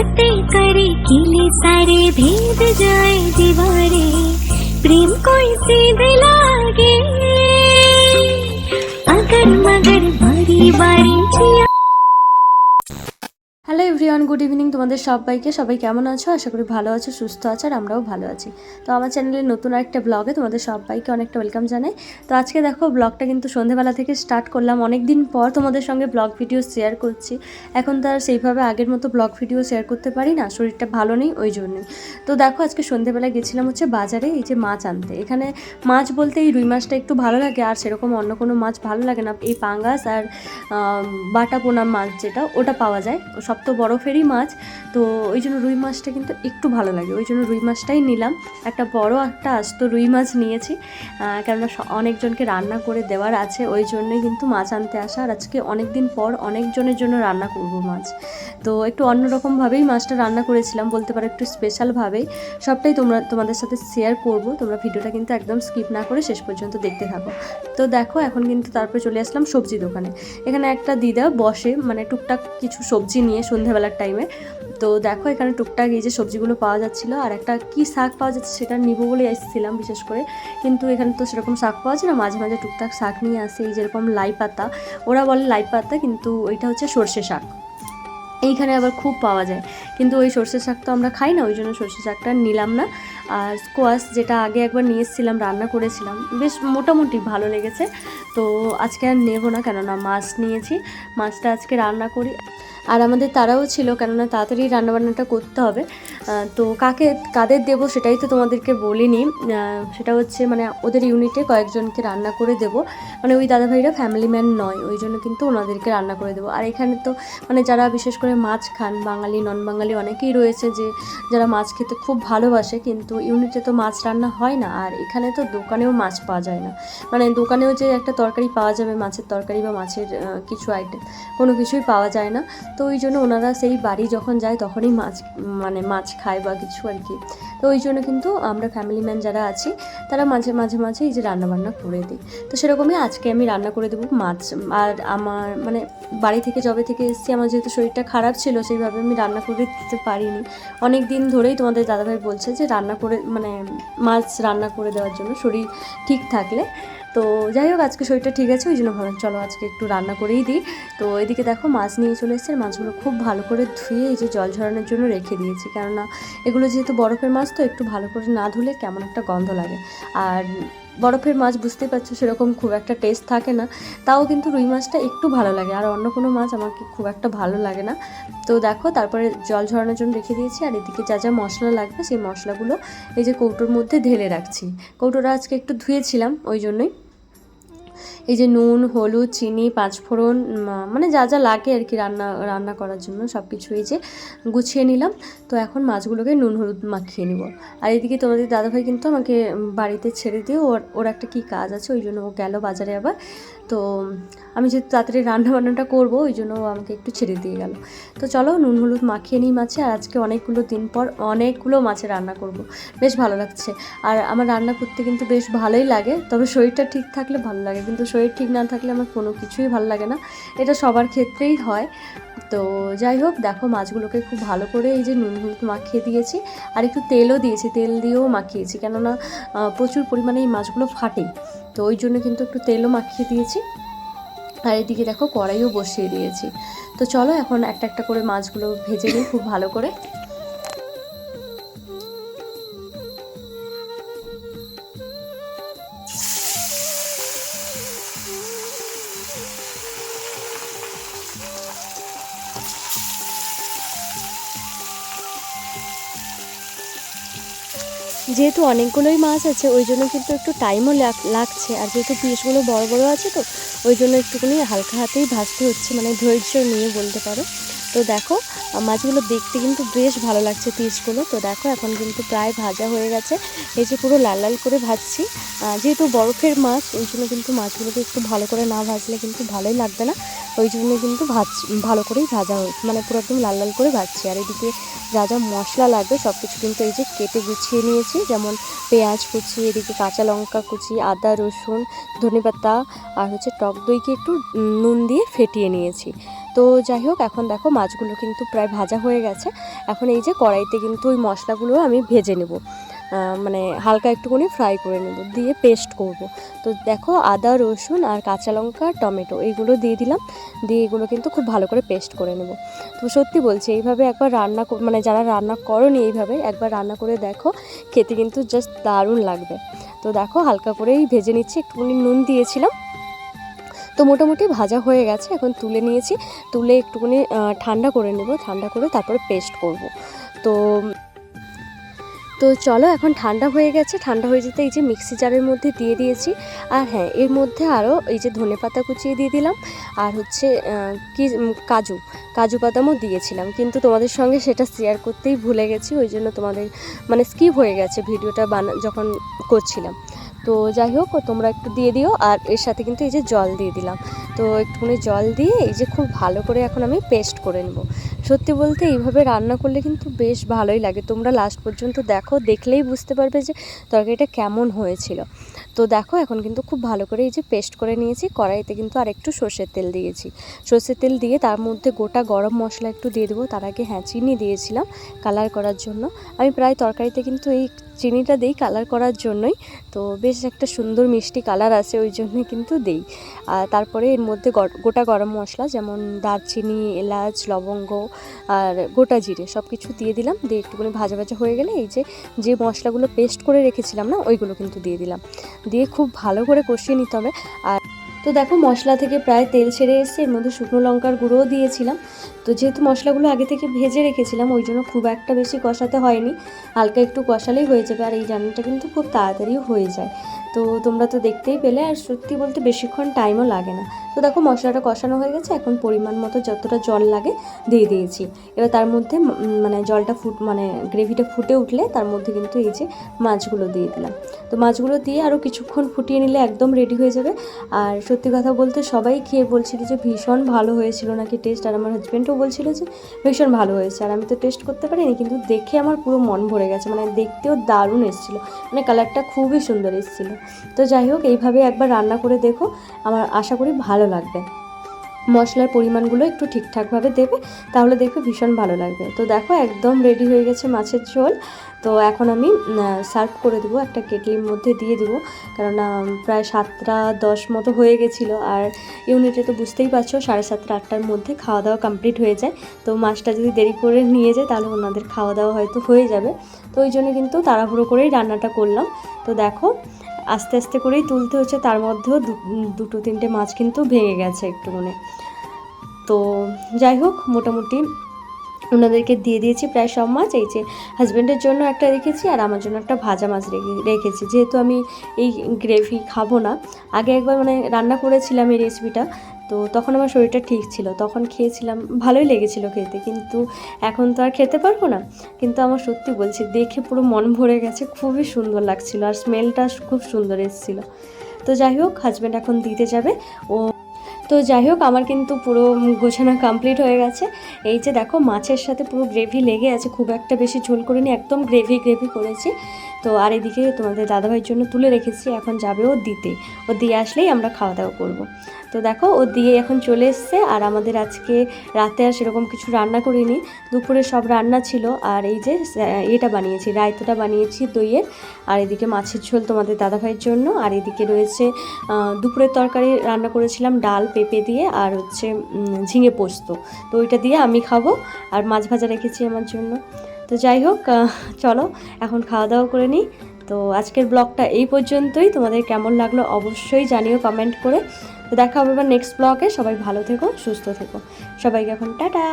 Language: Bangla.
बातें करे किले सारे भेद जाए दीवारे प्रेम कोई सीधे लागे अगर मगर बारी बारी जिया এভরিওয়ান গুড ইভিনিং তোমাদের সবাইকে। সবাই কেমন আছো? আশা করি ভালো আছো, সুস্থ আছো, আর আমরাও ভালো আছি। তো আমার চ্যানেলের নতুন একটা ব্লগে তোমাদের সবাইকে অনেকটা ওয়েলকাম জানাই। তো আজকে দেখো ব্লগটা কিন্তু সন্ধেবেলা থেকে স্টার্ট করলাম। অনেক দিন পর তোমাদের সঙ্গে ব্লগ ভিডিও শেয়ার করছি। এখন তো আর সেইভাবে আগের মতো ব্লগ ভিডিও শেয়ার করতে পারি না, শরীরটা ভালো নেই, ওই জন্যই। তো দেখো আজকে সন্ধেবেলা গেছিলাম হচ্ছে বাজারে, এই যে মাছ আনতে। এখানে মাছ বলতে এই রুই মাছটা একটু ভালো লাগে, আর সেরকম অন্য কোনো মাছ ভালো লাগে না। এই পাঙ্গাস আর বাটা পোনা মাছ যেটা, ওটা পাওয়া যায়। সব তো বরফেরই মাছ, তো ওই জন্য রুই মাছটা কিন্তু একটু ভালো লাগে। ওই জন্য রুই মাছটাই নিলাম। একটা বড় একটা আস্ত রুই মাছ নিয়েছি কেননা অনেকজনকে রান্না করে দেওয়ার আছে, ওই জন্যই কিন্তু মাছ আনতে আসা। আর আজকে অনেক দিন পর অনেকজনের জন্য রান্না করব মাছ। তো একটু অন্যরকমভাবেই মাছটা রান্না করেছিলাম, বলতে পারো একটু স্পেশালভাবেই সবটাই তোমরা, তোমাদের সাথে শেয়ার করব। তোমরা ভিডিওটা কিন্তু একদম স্কিপ না করে শেষ পর্যন্ত দেখতে থাকো। তো দেখো, এখন কিন্তু তারপরে চলে আসলাম সবজি দোকানে। এখানে একটা দিদা বসে মানে টুকটাক কিছু সবজি নিয়ে সন্ধ্যাবেলার টাইমে তো দেখো, এখানে টুকটাক এই যে সবজিগুলো পাওয়া যাচ্ছিল, আর একটা কি শাক পাওয়া যাচ্ছে সেটা নিবো বলে এসেছিলাম বিশেষ করে। কিন্তু এখানে তো সেরকম শাক পাওয়া যায় না, মাঝে মাঝে টুকটাক শাক নিয়ে আসে, এই যেরকম লাই পাতা। ওরা বলে লাই পাতা, কিন্তু ওইটা হচ্ছে সর্ষে শাক। এইখানে আবার খুব পাওয়া যায়। কিন্তু ওই সর্ষে শাক তো আমরা খাই না, ওই জন্য সর্ষে শাকটা নিলাম না। আর স্কোয়াশ যেটা আগে একবার নিয়ে এসেছিলাম, রান্না করেছিলাম, বেশ মোটামুটি ভালো লেগেছে। তো আজকে আর নেব না, কেননা মাছ নিয়েছি। মাছটা আজকে রান্না করি। আর আমাদের তারাও ছিল, কেননা তাড়াতাড়ি রান্নাবান্নাটা করতে হবে। তো কাকে, কাদের দেবো সেটাই তো তোমাদেরকে বলিনি। সেটা হচ্ছে মানে ওদের ইউনিটে কয়েকজনকে রান্না করে দেবো। মানে ওই দাদাভাইরা ফ্যামিলি ম্যান নয়, ওই জন্য কিন্তু ওনাদেরকে রান্না করে দেবো। আর এখানে তো মানে যারা বিশেষ করে মাছ খান, বাঙালি নন বাঙালি অনেকেই রয়েছে যে, যারা মাছ খেতে খুব ভালোবাসে, কিন্তু ইউনিটে তো মাছ রান্না হয় না। আর এখানে তো দোকানেও মাছ পাওয়া যায় না। মানে দোকানেও যে একটা তরকারি পাওয়া যাবে, মাছের তরকারি বা মাছের কিছু আইটেম কোনো কিছুই পাওয়া যায় না। তো ওই জন্য ওনারা সেই বাড়ি যখন যায় তখনই মাছ মানে মাছ খায় বা কিছু আর কি। তো ওই জন্য কিন্তু আমরা ফ্যামিলি ম্যান যারা আছি, তারা মাঝে মাঝে মাঝে এই যে রান্নাবান্না করে দিই। তো সেরকমই আজকে আমি রান্না করে দেবো মাছ। আর আমার মানে বাড়ি থেকে জবে থেকে এসেছি, আমার যেহেতু শরীরটা খারাপ ছিল, সেইভাবে আমি রান্না করে দিতে পারিনি। অনেক দিন ধরেই তোমাদের দাদাভাই বলছে যে রান্না করে মানে মাছ রান্না করে দেওয়ার জন্য শরীর ঠিক থাকলে তো যাই হোক, আজকে শরীরটা ঠিক আছে, ওই জন্য ভাবলাম চলো আজকে একটু রান্না করেই দিই। তো এদিকে দেখো মাছ নিয়ে চলে এসেছে মাছগুলো খুব ভালো করে ধুয়ে এই যে জল ঝরানোর জন্য রেখে দিয়েছি। কেননা এগুলো যেহেতু বরফের মাছ, তো একটু ভালো করে না ধুলে কেমন একটা গন্ধ লাগে। আর বরফের মাছ বুঝতে পারছ সেরকম খুব একটা টেস্ট থাকে না। তাও কিন্তু রুই মাছটা একটু ভালো লাগে, আর অন্য কোনো মাছ আমাকে খুব একটা ভালো লাগে না। তো দেখো, তারপরে জল ঝরানোর জন্য রেখে দিয়েছি, আর এদিকে যা যা মশলা লাগবে সেই মশলাগুলো এই যে কৌটোর মধ্যে ঢেলে রাখছি। কৌটোটা আজকে একটু ধুয়েছিলাম, ওই জন্যই। এই যে নুন, হলুদ, চিনি, পাঁচফোড়ন মানে যা যা লাগে আর কি রান্না রান্না করার জন্য সব কিছু এই যে গুছিয়ে নিলাম। তো এখন মাছগুলোকে নুন, হলুদ মাখিয়ে নিব। আর এদিকে তোমাদের দাদাভাই কিন্তু আমাকে বাড়িতে ছেড়ে দিয়ে ওর ওর একটা কী কাজ আছে, ওই জন্য ও গেল বাজারে আবার। তো, আমি যেহেতু তাড়াতাড়ি রান্না বান্নাটা করব, ওই জন্য ও আমাকে একটু ছেড়ে দিয়ে গেল। তো চলো নুন, হলুদ মাখিয়ে নিই মাছে, আর আজকে অনেকগুলো দিন পর অনেকগুলো মাছে রান্না করব। বেশ ভালো লাগছে। আর আমার রান্না করতে কিন্তু বেশ ভালোই লাগে, তবে শরীরটা ঠিক থাকলে ভালো লাগে, কিন্তু শরীর ঠিক না থাকলে আমার কোনো কিছুই ভালো লাগে না। এটা সবার ক্ষেত্রেই হয়। তো যাই হোক, দেখো মাছগুলোকে খুব ভালো করে এই যে নুন হলুদ মাখিয়ে দিয়েছি আর একটু তেলও দিয়েছি, তেল দিয়েও মাখিয়েছি। কেননা প্রচুর পরিমাণে এই মাছগুলো ফাটে। তো ওই জন্য কিন্তু একটু তেলও মাখিয়ে দিয়েছি। আর এদিকে দেখো কড়াইও বসিয়ে দিয়েছি। তো চলো এখন একটা একটা করে মাছগুলো ভেজে নিই খুব ভালো করে। যেহেতু অনেকগুলোই মাছ আছে, ওই জন্য কিন্তু একটু টাইমও লাগছে। আর যেহেতু পিসগুলো বড় বড় আছে তো, ওই জন্য একটুখানি হালকা হাতেই ভাজতে হচ্ছে মানে ধৈর্য নিয়ে বলতে পারো। তো দেখো মাছগুলো দেখতে কিন্তু বেশ ভালো লাগছে পিসগুলো। তো দেখো, এখন কিন্তু প্রায় ভাজা হয়ে গেছে। এই যে পুরো লাল লাল করে ভাজছি। যেহেতু বরফের মাছ, ওই জন্য কিন্তু মাছগুলোকে একটু ভালো করে না ভাজলে কিন্তু ভালোই লাগবে না। ওই জন্য কিন্তু ভাজ, ভালো করেই ভাজা হয়েছে মানে পুরো একদম লাল লাল করে ভাজছি। আর এদিকে যা যা মশলা লাগবে সব কিছু কিন্তু এই যে কেটে গুছিয়ে নিয়েছি। যেমন পেঁয়াজ কুচি, এদিকে কাঁচা লঙ্কা কুচি, আদা রসুন, ধনেপাতা, আর হচ্ছে টক দইকে একটু নুন দিয়ে ফেটিয়ে নিয়েছি। তো যাই হোক, এখন দেখো মাছগুলো কিন্তু প্রায় ভাজা হয়ে গেছে। এখন এই যে কড়াইতে কিন্তু ওই মশলাগুলো আমি ভেজে নেব। মানে হালকা একটুখানি ফ্রাই করে নেব, দিয়ে পেস্ট করব। তো দেখো আদা, রসুন আর কাঁচা লঙ্কা, টমেটো এইগুলো দিয়ে দিলাম। দিয়ে এগুলো কিন্তু খুব ভালো করে পেস্ট করে নেব। তো সত্যি বলছি, এইভাবে একবার রান্না মানে যারা রান্না করনি এইভাবে একবার রান্না করে দেখো, খেতে কিন্তু জাস্ট দারুণ লাগবে। তো দেখো হালকা করেই ভেজে নিচ্ছি, একটুখানি নুন দিয়েছিলাম। তো মোটামুটি ভাজা হয়ে গেছে, এখন তুলে নিয়েছি। তুলে একটুখানি ঠান্ডা করে নেব, ঠান্ডা করে তারপরে পেস্ট করব। তো তো চলো এখন ঠান্ডা হয়ে গেছে। ঠান্ডা হয়ে যেতে এই যে মিক্সি জারের মধ্যে দিয়ে দিয়েছি। আর হ্যাঁ এর মধ্যে আরও এই যে ধনে পাতা কুচিয়ে দিয়ে দিলাম। আর হচ্ছে কি কাজু কাজু বাদামও দিয়েছিলাম। কিন্তু তোমাদের সঙ্গে সেটা শেয়ার করতেই ভুলে গেছি। ওই জন্য তোমাদের মানে স্কিপ হয়ে গেছে ভিডিওটা বানা, যখন করছিলাম। তো যাই হোক, তোমরা একটু দিয়ে দিও। আর এর সাথে কিন্তু এই যে জল দিয়ে দিলাম। তো একটুখানি জল দিয়ে এই যে খুব ভালো করে এখন আমি পেস্ট করে নেব। সত্যি বলতে এইভাবে রান্না করলে কিন্তু বেশ ভালোই লাগে। তোমরা লাস্ট পর্যন্ত দেখো, দেখলেই বুঝতে পারবে যে তরকারিটা কেমন হয়েছিল। তো দেখো, এখন কিন্তু খুব ভালো করে এই যে পেস্ট করে নিয়েছি। কড়াইতে কিন্তু আর একটু সর্ষের তেল দিয়েছি। সর্ষের তেল দিয়ে তার মধ্যে গোটা গরম মশলা একটু দিয়ে দেবো। তার আগে হ্যাঁ চিনি দিয়েছিলাম কালার করার জন্য। আমি প্রায় তরকারিতে কিন্তু এই চিনিটা দিই কালার করার জন্যই। তো বেশ একটা সুন্দর মিষ্টি কালার আছে, ওই জন্যই কিন্তু দিই। আর তারপরে এর মধ্যে গোটা গরম মশলা, যেমন দারচিনি, এলাচ, লবঙ্গ আর গোটা জিরে সব কিছু দিয়ে দিলাম। দিয়ে একটুখানি ভাজা ভাজা হয়ে গেলে এই যে যে মশলাগুলো পেস্ট করে রেখেছিলাম না, ওইগুলো কিন্তু দিয়ে দিলাম। দিয়ে খুব ভালো করে কষিয়ে নিতে হবে। আর তো দেখো মশলা থেকে প্রায় তেল ছেড়ে এসছে, এর মধ্যে শুকনো লঙ্কার গুঁড়োও দিয়েছিলাম। তো যেহেতু মশলাগুলো আগে থেকে ভেজে রেখেছিলাম, ওই জন্য খুব একটা বেশি কষাতে হয়নি। হালকা একটু কষালেই হয়ে যাবে, আর এই রান্নাটা কিন্তু খুব তাড়াতাড়ি হয়ে যায়। তো তোমরা তো দেখতেই পেলে, আর সত্যি বলতে বেশিক্ষণ টাইমও লাগে না। তো দেখো মশলাটা কষানো হয়ে গেছে, এখন পরিমাণ মতো যতটা জল লাগে দিয়ে দিয়েছি। এবার তার মধ্যে মানে জলটা ফুট মানে গ্রেভিটা ফুটে উঠলে তার মধ্যে কিন্তু এই যে মাছগুলো দিয়ে দিলাম। তো মাছগুলো দিয়ে আরও কিছুক্ষণ ফুটিয়ে নিলে একদম রেডি হয়ে যাবে। আর সত্যি কথা বলতে সবাই খেয়ে বলছিল যে ভীষণ ভালো হয়েছিল নাকি টেস্ট আর আমার হাজব্যান্ডও বলছিল যে, ভীষণ ভালো হয়েছে আর আমি তো টেস্ট করতে পারিনি, কিন্তু দেখে আমার পুরো মন ভরে গেছে। মানে দেখতেও দারুণ এসেছিল। মানে কালারটা খুবই সুন্দর এসেছিল। তো যাই হোক, এইভাবে একবার রান্না করে দেখো। আমার আশা করি ভালো লাগবে। মশলার পরিমাণগুলো একটু ঠিকঠাকভাবে দেবে, তাহলে দেখবে ভীষণ ভালো লাগবে। তো দেখো একদম রেডি হয়ে গেছে মাছের ঝোল। তো এখন আমি সার্ভ করে দেবো একটা কেটলির মধ্যে দিয়ে দেবো। কেননা প্রায় সাতটা দশ মতো হয়ে গেছিল। আর ইউনিটে তো বুঝতেই পারছ, সাড়ে সাতটা আটটার মধ্যে খাওয়া দাওয়া কমপ্লিট হয়ে যায়। তো মাছটা যদি দেরি করে নিয়ে যায়, তাহলে ওনাদের খাওয়া দাওয়া হয়তো হয়ে যাবে। তো ওই জন্য কিন্তু তাড়াহুড়ো করেই রান্নাটা করলাম। তো দেখো আস্তে আস্তে করেই তুলতে হচ্ছে, তার মধ্যেও দুটো তিনটে মাছ কিন্তু ভেঙে গেছে একটু মনে তো যাই হোক, মোটামুটি ওনাদেরকে দিয়ে দিয়েছি প্রায় সব মাছ। এই যে হাজব্যান্ডের জন্য একটা রেখেছি আর আমার জন্য একটা ভাজা মাছ রেখে, রেখেছি। যেহেতু আমি এই গ্রেভি খাব না, আগে একবার মানে রান্না করেছিলাম এই রেসিপিটা তো তখন আমার শরীরটা ঠিক ছিল। তখন খেয়েছিলাম, ভালোই লেগেছিল খেতে, কিন্তু এখন তো আর খেতে পারব না। কিন্তু আমার সত্যি বলছি, দেখে পুরো মন ভরে গেছে, খুবই সুন্দর লাগছিল আর স্মেলটা খুব সুন্দর এসেছিল। তো যাই হোক হাজব্যান্ড এখন দিতে যাবে। ও, তো যাই হোক, আমার কিন্তু পুরো গোছানো কমপ্লিট হয়ে গেছে। এই যে দেখো, মাছের সাথে পুরো গ্রেভি লেগে আছে, খুব একটা বেশি ঝোল করিনি, একদম গ্রেভি গ্রেভি করেছি। তো আর এদিকে তোমাদের দাদাভাইয়ের জন্য তুলে রেখেছি, এখন যাবে ও দিতে। ও দিয়ে আসলেই আমরা খাওয়া দাওয়া করব। তো দেখো, ও দিয়ে এখন চলে এসছে, আর আমাদের আজকে রাতে আর সেরকম কিছু রান্না করিনি। দুপুরে সব রান্না ছিল, আর এই যে এটা বানিয়েছি, রায়তাটা বানিয়েছি দইয়ের। আর এদিকে মাছের ঝোল তোমাদের দাদাভাইয়ের জন্য। আর এদিকে রয়েছে দুপুরের তরকারি রান্না করেছিলাম ডাল, পেঁপে দিয়ে, আর হচ্ছে ঝিঙে পোস্ত। তো ওইটা দিয়ে আমি খাব, আর মাছ ভাজা রেখেছি আমার জন্য। তো যাই হোক চলো, এখন খাওয়া দাওয়া করে নিই। তো আজকের ব্লগটা এই পর্যন্তই। তোমাদের কেমন লাগল অবশ্যই জানিও কমেন্ট করে। তো দেখা হবে এবার নেক্সট ব্লগে সবাই ভালো থেকো, সুস্থ থেকো। সবাইকে এখন টাটা।